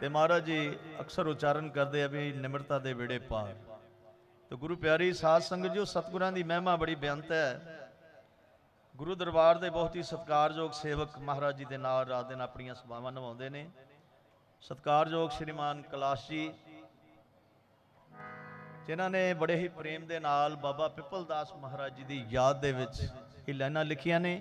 ਤੇ ਮਹਾਰਾਜ ਜੀ ਅਕਸਰ ਉਚਾਰਨ ਕਰਦੇ ਆ ਵੀ ਨਿਮਰਤਾ ਦੇ ਵਿੜੇ ਪਾਰ। ਤੇ ਗੁਰੂ ਪਿਆਰੀ ਸਾਧ ਸੰਗਤ ਜੀ, ਉਹ ਸਤਿਗੁਰਾਂ ਦੀ ਮਹਿਮਾ ਬੜੀ ਬੇਅੰਤ ਹੈ। ਗੁਰੂ ਦਰਬਾਰ ਦੇ ਬਹੁਤ ਹੀ ਸਤਿਕਾਰਯੋਗ ਸੇਵਕ ਮਹਾਰਾਜ ਜੀ ਦੇ ਨਾਲ ਰਾਤ ਦਿਨ ਆਪਣੀਆਂ ਸੇਵਾਵਾਂ ਨਿਭਾਉਂਦੇ ਨੇ। ਸਤਿਕਾਰਯੋਗ ਸ਼੍ਰੀਮਾਨ ਕਲਾਸ਼ ਜੀ, ਜਿਨ੍ਹਾਂ ਨੇ ਬੜੇ ਹੀ ਪ੍ਰੇਮ ਦੇ ਨਾਲ ਬਾਬਾ ਪਿੱਪਲ ਦਾਸ ਮਹਾਰਾਜ ਜੀ ਦੀ ਯਾਦ ਦੇ ਵਿੱਚ ਇਹ ਲਾਈਨਾਂ ਲਿਖੀਆਂ ਨੇ।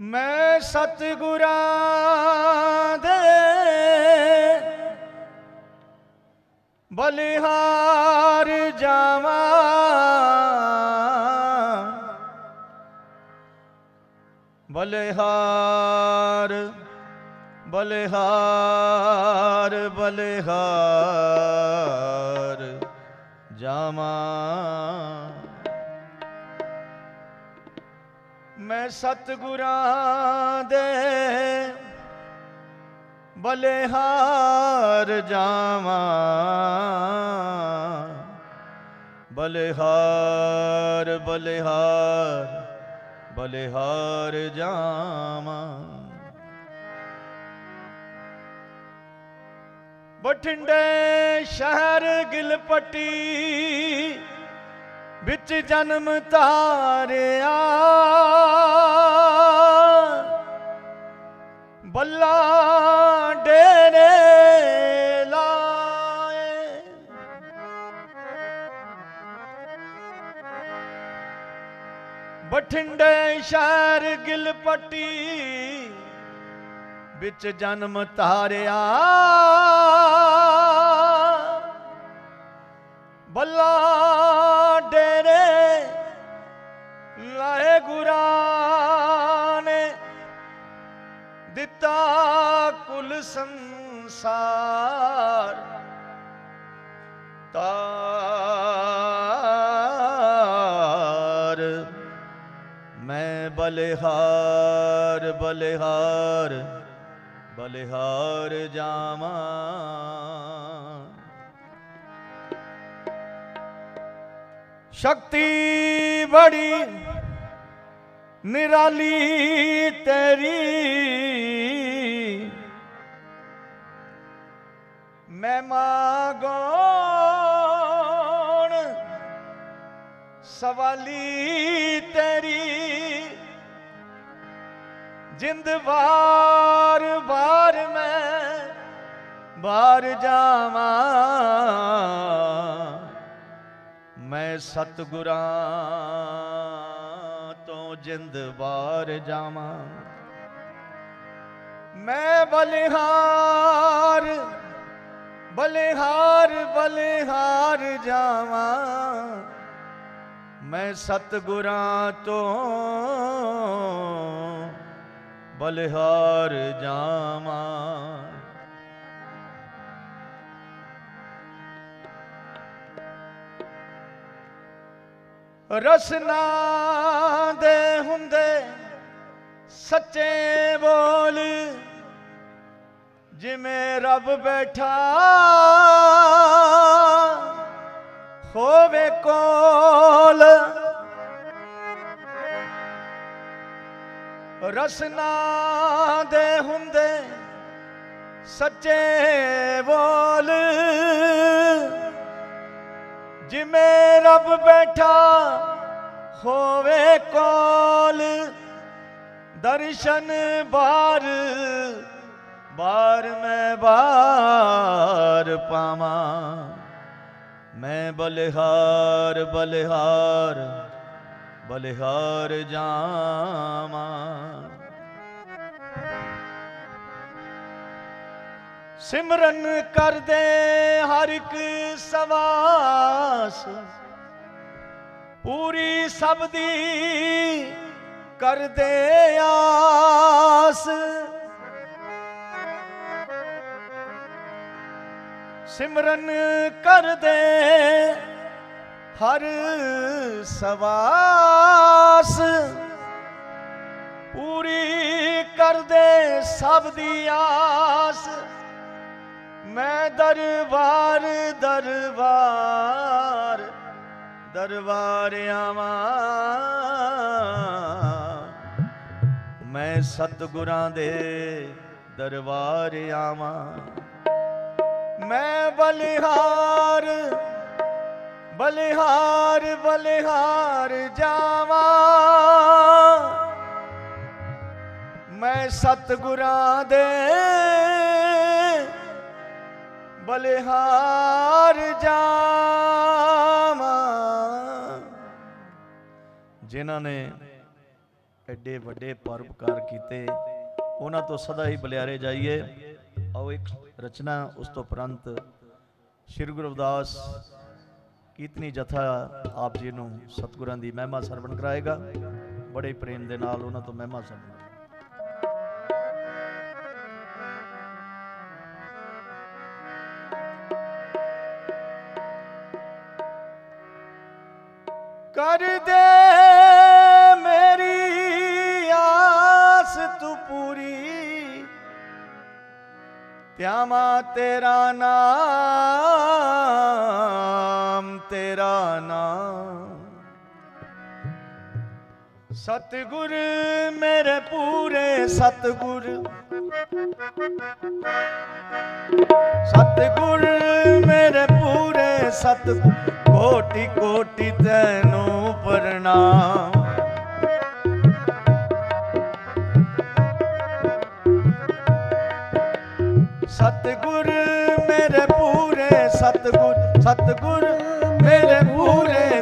ਮੈਂ ਸਤਿਗੁਰਾਂ ਦੇ ਬਲਿਹਾਰ ਜਾਵਾਂ। ਬਲਿਹਾਰ ਬਲਿਹਾਰ ਬਲਿਹਾਰ ਜਾਵਾਂ। ਮੈਂ ਸਤਿਗੁਰਾਂ ਦੇ ਬਲਿਹਾਰ ਜਾਵਾਂ। ਬਲਿਹਾਰ ਬਲਿਹਾਰ ਬਲਿਹਾਰ ਜਾਵਾਂ। ਬਠਿੰਡੇ ਸ਼ਹਿਰ ਗਿਲਪੱਟੀ ਵਿੱਚ ਜਨਮ ਧਾਰਿਆ। ਬੱਲਾ ਡੇਰੇ ਲਾਏ। ਬਠਿੰਡੇ ਸ਼ਹਿਰ ਗਿਲਪੱਟੀ ਵਿੱਚ ਜਨਮ ਧਾਰਿਆ। ਬਲਿਹਾਰ ਬਲਿਹਾਰ ਬਲਿਹਾਰ ਜਾਵਾਂ। ਸ਼ਕਤੀ ਬੜੀ ਨਿਰਾਲੀ ਤੇਰੀ। ਮੈਂ ਮਾਗੋਣ ਸਵਾਲੀ ਤੇਰੀ। ਜਿੰਦ ਵਾਰ ਵਾਰ ਮੈਂ ਬਾਹਰ ਜਾਵਾਂ। ਮੈਂ ਸਤਿਗੁਰਾਂ ਤੋਂ ਜਿੰਦ ਬਾਰ ਜਾਵਾਂ। ਮੈਂ ਬਲਿਹਾਰ ਬਲਿਹਾਰ ਬਲਿਹਾਰ ਜਾਵਾਂ। ਮੈਂ ਸਤਿਗੁਰਾਂ ਤੋਂ ਬਲਿਹਾਰ ਜਾਵਾਂ। ਰਸਨਾ ਦੇ ਹੁੰਦੇ ਸੱਚੇ ਬੋਲ ਜਿਵੇਂ ਰੱਬ ਬੈਠਾ ਹੋਵੇ ਕੋਲ। ਰਸਨਾ ਦੇ ਹੁੰਦੇ ਸੱਚੇ ਬੋਲ। ਜਿਵੇਂ ਰੱਬ ਬੈਠਾ ਹੋਵੇ ਕੋਲ, ਦਰਸ਼ਨ ਬਾਰ ਬਾਰ ਮੈਂ ਬਾਰ ਪਾਵਾਂ। ਮੈਂ ਬਲਿਹਾਰ ਬਲਿਹਾਰ। ਬਲਿਹਾਰ ਜਾਵਾਂ। ਸਿਮਰਨ ਕਰਦੇ ਹਰ ਇੱਕ ਸਵਾਸ। ਪੂਰੀ ਸਭ ਦੀ ਕਰਦੇ ਆਸ। ਸਿਮਰਨ ਕਰਦੇ ਹਰ ਸਵਾਸ ਪੂਰੀ ਕਰਦੇ ਸਭ ਦੀ ਆਸ। ਮੈਂ ਦਰਬਾਰ ਦਰਬਾਰ ਦਰਬਾਰ ਆਵਾਂ। ਮੈਂ ਸਤਿਗੁਰਾਂ ਦੇ ਦਰਬਾਰ ਆਵਾਂ। ਮੈਂ ਬਲਿਹਾਰ ਬਲਿਹਾਰ ਬਲਿਹਾਰ ਜਾਵਾਂ। ਮੈਂ ਸਤਿਗੁਰਾਂ ਦੇ ਬਲਿਹਾਰ ਜਾਵਾਂ। ਜਿਨ੍ਹਾਂ ਨੇ ਐਡੇ ਵੱਡੇ ਪਰਉਪਕਾਰ ਕੀਤੇ, ਉਹਨਾਂ ਤੋਂ ਸਦਾ ਹੀ ਬਲਿਆਰੇ ਜਾਈਏ। ਆਓ ਇੱਕ ਰਚਨਾ, ਉਸ ਤੋਂ ਉਪਰੰਤ ਸ੍ਰੀ ਗੁਰੂ ਰਵਿਦਾਸ ਕੀਰਤਨੀ ਜਥਾ ਆਪ ਜੀ ਨੂੰ ਸਤਿਗੁਰਾਂ ਦੀ ਮਹਿਮਾ ਸਰਵਣ ਕਰਾਏਗਾ। ਬੜੇ ਪ੍ਰੇਮ ਦੇ ਨਾਲ ਉਹਨਾਂ ਤੋਂ ਮਹਿਮਾ ਸਰਵਣ ਕਰ ਦੇ ਮੇਰੀ ਆਸ ਤੂੰ ਪੂਰੀ। ਤਿਆਮਾ ਤੇਰਾ ਨਾਮ ਤੇਰਾ ਨਾਮ। ਸਤਿਗੁਰ ਮੇਰੇ ਪੂਰੇ ਸਤਿਗੁਰ। ਸਤਿਗੁਰ ਮੇਰੇ ਪੂਰੇ ਸਤਿਗੁਰ। ਕੋਟੀ ਕੋਟਿ ਤੈਨੂੰ ਪ੍ਰਣਾਮ। ਸਤਿਗੁਰ ਮੇਰੇ ਪੂਰੇ ਸਤਿਗੁਰ। ਸਤਿਗੁਰ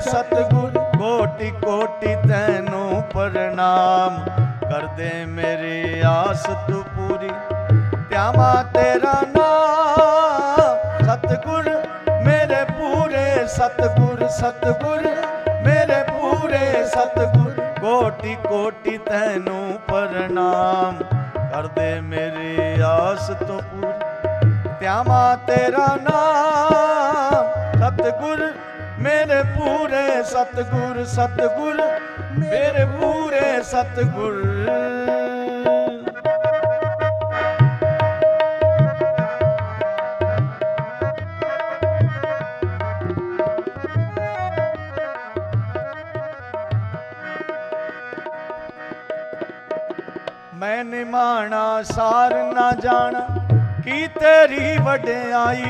ਸਤਿਗੁਰ, ਕੋਟੀ ਕੋਟੀ ਤੈਨੂੰ ਪ੍ਰਣਾਮ। ਕਰਦੇ ਮੇਰੀ ਆਸ ਤੂੰ ਪੂਰੀ। ਧਿਆਵਾ ਤੇਰਾ ਨਾਮ। ਸਤਿਗੁਰ, ਮੇਰੇ ਪੂਰੇ ਸਤਿਗੁਰ ਸਤਿਗੁਰ, ਮੇਰੇ ਪੂਰੇ ਸਤਿਗੁਰ। ਕੋਟੀ ਕੋਟੀ ਤੈਨੂੰ ਪ੍ਰਣਾਮ। ਕਰਦੇ ਮੇਰੀ ਆਸ ਤੂੰ ਪੂਰੀ। ਧਿਆਵਾ ਤੇਰਾ ਨਾਮ। ਸਤਿਗੁਰ ਸਤਿਗੁਰ ਸਤਿਗੁਰ, ਮੇਰੇ ਪੂਰੇ ਸਤਿਗੁਰ। ਮੈਂ ਨਿਮਾਣਾ ਸਾਰ ਨਾ ਜਾਣਾ, ਕੀ ਤੇਰੀ ਵਡਿਆਈ,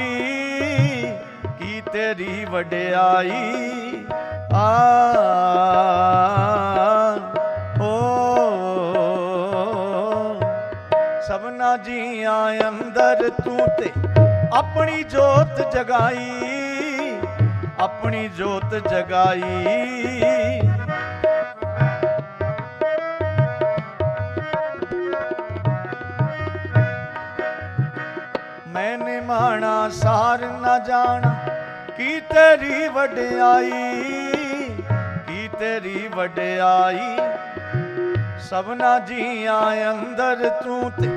ਕੀ ਤੇਰੀ ਵਡਿਆਈ? ਆ ਓ, ਸਭਨਾ ਜੀਆਂ ਅੰਦਰ ਤੂੰ ਤੇ ਆਪਣੀ ਜੋਤ ਜਗਾਈ, ਆਪਣੀ ਜੋਤ ਜਗਾਈ। ਮੈਂ ਮਾਣਾ ਸਾਰ ਨਾ ਜਾਣਾ, ਕੀ ਤੇਰੀ ਵਡਿਆਈ? ਤੇਰੀ ਵਡਿਆਈ ਸਭਨਾ ਜੀਆਂ ਅੰਦਰ ਤੂੰ ਤੇ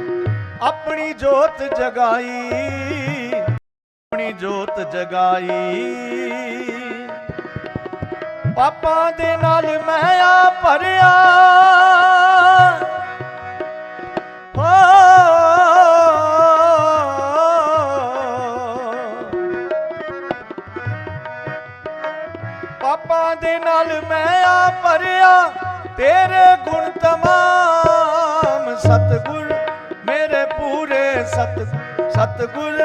ਆਪਣੀ ਜੋਤ ਜਗਾਈ, ਆਪਣੀ ਜੋਤ ਜਗਾਈ। ਪਾਪਾਂ ਦੇ ਨਾਲ ਮੈਂ ਆ ਭਰਿਆ। ਨਾਲ ਮੈਂ ਆ ਭਰਿਆ, ਤੇਰੇ ਗੁਣ ਤਮਾਮ ਸਤਿਗੁਰ ਮੇਰੇ ਪੂਰੇ ਸਤ ਸਤਿਗੁਰ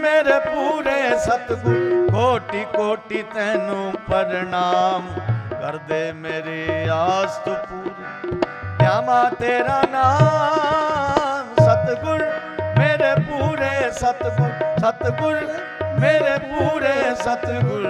ਮੇਰੇ ਪੂਰੇ ਸਤਿਗੁਰ ਕੋਟੀ ਕੋਟੀ ਤੈਨੂੰ ਪ੍ਰਣਾਮ ਕਰਦੇ ਮੇਰੀ ਆਸ ਤੂੰ ਪੂਰੀ। ਧਿਆਵਾ ਤੇਰਾ ਨਾਮ ਸਤਿਗੁਰ ਮੇਰੇ ਪੂਰੇ ਸਤਿਗੁਰ ਸਤਿਗੁਰ ਮੇਰੇ ਪੂਰੇ ਸਤਿਗੁਰ।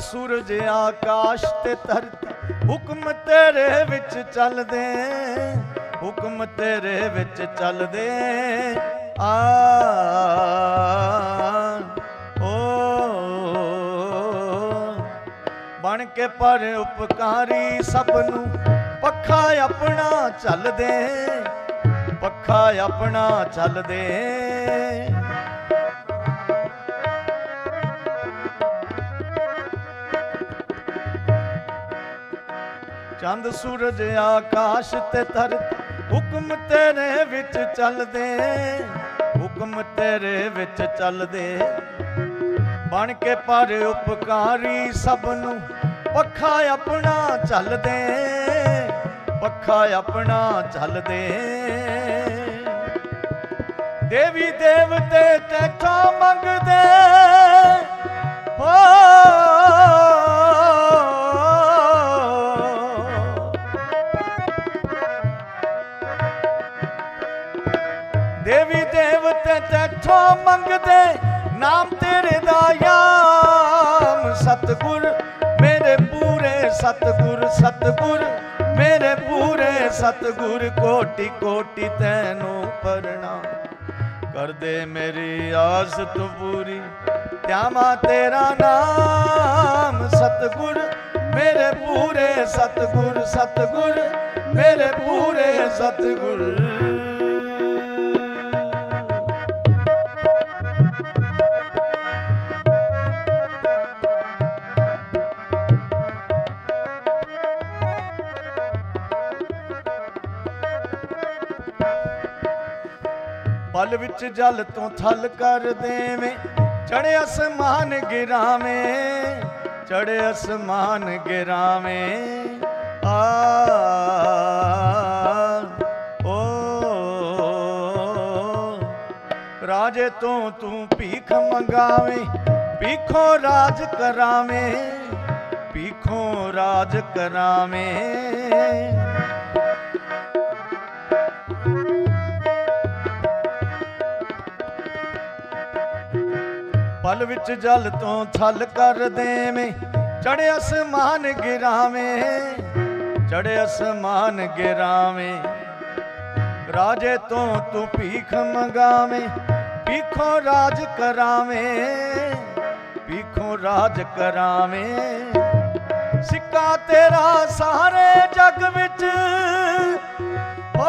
ਸੂਰਜ ਆਕਾਸ਼ ਤੇ ਧਰਤੀ, ਹੁਕਮ ਤੇਰੇ ਵਿੱਚ ਚੱਲਦੇ। ਹੁਕਮ ਤੇਰੇ ਵਿੱਚ ਚੱਲਦੇ। ਆ, ਓ। ਬਣ ਕੇ ਪਰ ਉਪਕਾਰੀ ਸਭ ਨੂੰ ਪੱਖਾ ਆਪਣਾ ਚੱਲਦੇ। ਪੱਖਾ ਆਪਣਾ ਚੱਲਦੇ। ਚੰਦ ਸੂਰਜ ਆਕਾਸ਼ ਤੇ ਧਰਤੀ, ਹੁਕਮ ਤੇਰੇ ਵਿੱਚ ਚੱਲਦੇ। ਹੁਕਮ ਤੇਰੇ ਵਿੱਚ ਚੱਲਦੇ। ਬਣ ਕੇ ਪਰ ਉਪਕਾਰੀ ਸਭ ਨੂੰ, ਪੱਖਾ ਆਪਣਾ ਚੱਲਦੇ। ਪੱਖਾ ਆਪਣਾ ਚੱਲਦੇ। ਦੇਵੀ ਦੇਵਤੇ ਤੇਥੋਂ ਮੰਗਦੇ। ਹੋ ਤੇਥੋਂ ਮੰਗਦੇ ਨਾਮ ਤੇਰੇ ਦਾ ਯਾਮ। ਸਤਗੁਰ ਮੇਰੇ ਪੂਰੇ ਸਤਗੁਰ ਸਤਗੁਰ ਮੇਰੇ ਪੂਰੇ ਸਤਗੁਰ, ਕੋਟੀ ਕੋਟੀ ਤੈਨੂੰ ਪ੍ਰਣਾਮ। ਕਰਦੇ ਮੇਰੀ ਆਸ ਤੂੰ ਪੂਰੀ, ਧਿਆਵਾ ਤੇਰਾ ਨਾਮ। ਸਤਗੁਰ ਮੇਰੇ ਪੂਰੇ ਸਤਗੁਰ ਸਤਗੁਰ ਮੇਰੇ ਪੂਰੇ ਸਤਗੁਰ। ਪਲ ਵਿੱਚ ਜਲ ਤੋਂ ਥਲ ਕਰ ਦੇਵੇਂ। ਚੜੇ ਅਸਮਾਨ ਗਿਰਾਵੇਂ ਚੜੇ ਅਸਮਾਨ ਗਿਰਾਵੇਂ। ਆ, ਓ, ਰਾਜੇ ਤੋਂ ਤੂੰ ਭੀਖ ਮੰਗਾਵੇਂ, ਭੀਖੋ ਰਾਜ ਕਰਾਵੇਂ, ਭੀਖੋ ਰਾਜ ਕਰਾਵੇਂ। ਪਲ ਵਿੱਚ ਜਲ ਤੋਂ ਥਲ ਕਰ ਦੇਵੇਂ। ਚੜੇ ਅਸਮਾਨ ਗਿਰਾਵੇਂ। ਚੜੇ ਅਸਮਾਨ ਗਿਰਾਵੇਂ। ਰਾਜੇ ਤੋਂ ਤੂੰ ਭੀਖ ਮੰਗਾਵੇਂ। ਭੀਖੋਂ ਰਾਜ ਕਰਾਵੇਂ। ਭੀਖੋਂ ਰਾਜ ਕਰਾਵੇਂ। ਸਿੱਕਾ ਤੇਰਾ ਸਾਰੇ ਜਗ ਵਿੱਚ। ਓ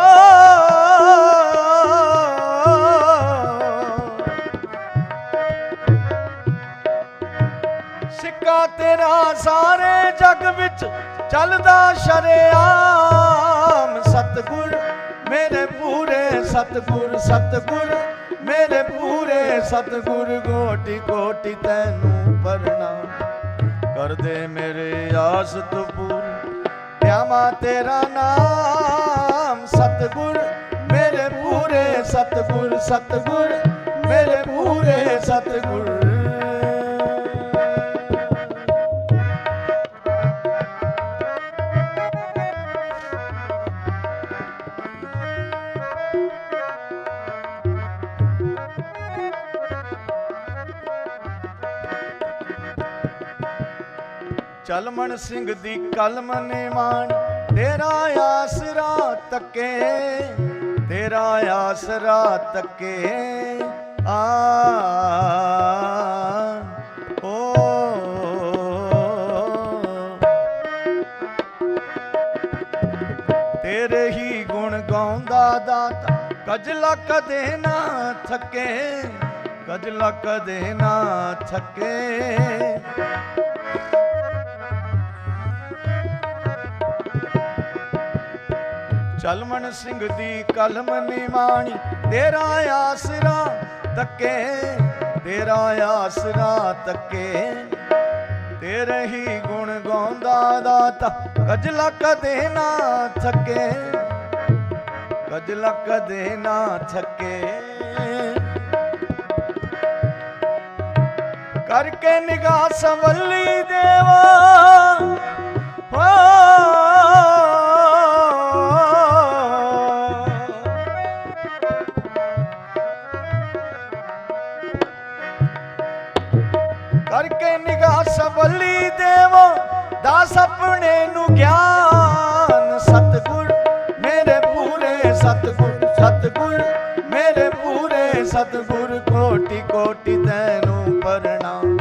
ਤੇਰਾ ਸਾਰੇ ਜਗ ਵਿੱਚ ਚੱਲਦਾ ਸ਼ਰਿਆਮ। ਸਤਗੁਰ ਮੇਰੇ ਪੂਰੇ ਸਤਗੁਰ ਸਤਗੁਰ ਮੇਰੇ ਪੂਰੇ ਸਤਗੁਰ ਕੋਟੀ ਕੋਟि ਤੈਨੂੰ ਪ੍ਰਣਾਮ। ਕਰਦੇ ਮੇਰੇ ਆਸ ਤੂੰ ਪੂਰੀ ਧਿਆਵਾ ਤੇਰਾ ਨਾਮ। ਸਤਗੁਰ ਮੇਰੇ ਪੂਰੇ ਸਤਗੁਰ ਸਤਗੁਰ ਮੇਰੇ ਪੂਰੇ ਸਤਗੁਰ। ਚਲਮਣ ਸਿੰਘ ਦੀ ਕਲਮ ਨੇ ਮਾਣ ਤੇਰਾ ਆਸਰਾ ਤੱਕੇ, ਤੇਰਾ ਆਸਰਾ ਤੱਕੇ। ਆ, ਓ। ਤੇਰੇ ਹੀ ਗੁਣ ਗਾਉਂਦਾ ਦਾਤਾ, ਕਜਲਾ ਕਦੇ ਨਾ ਥੱਕੇ, ਕਜਲਾ ਕਦੇ ਨਾ ਥੱਕੇ। ਚਲਮਨ ਸਿੰਘ ਦੀ ਕਲਮ ਨਿਮਾਣੀ, ਤੇਰਾ ਆਸਰਾ ਤੱਕੇ, ਤੇਰਾ ਆਸਰਾ ਤੱਕੇ। ਤੇਰੇ ਹੀ ਗੁਣ ਗਾਉਂਦਾ ਦਾਤਾ ਕਜਲਾ ਕਦੇ ਨਾ ਥੱਕੇ। ਕਜਲਾ ਕਦੇ ਨਾ ਥੱਕੇ। ਕਰਕੇ ਨਿਗਾਹ ਸੰਵਲੀ ਦੇਵਾ। ਹੋ ਦਾਸ ਆਪਣੇ ਨੂੰ ਗਿਆਨ। ਸਤਿਗੁਰ ਮੇਰੇ ਪੂਰੇ ਸਤਿਗੁਰ ਸਤਿਗੁਰ ਮੇਰੇ ਪੂਰੇ ਸਤਿਗੁਰ ਕੋਟੀ ਕੋਟि ਤੈਨੂੰ ਪ੍ਰਣਾਮ।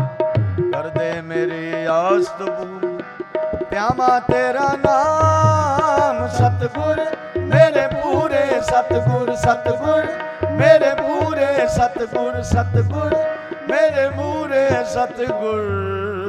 ਕਰਦੇ ਮੇਰੀ ਆਸ ਤਬੂ ਪਿਆਵਾ ਤੇਰਾ ਨਾਮ। ਸਤਿਗੁਰ ਮੇਰੇ ਪੂਰੇ ਸਤਿਗੁਰ ਸਤਿਗੁਰ ਮੇਰੇ ਪੂਰੇ ਸਤਿਗੁਰ ਸਤਿਗੁਰ ਮੇਰੇ ਪੂਰੇ ਸਤਿਗੁਰ।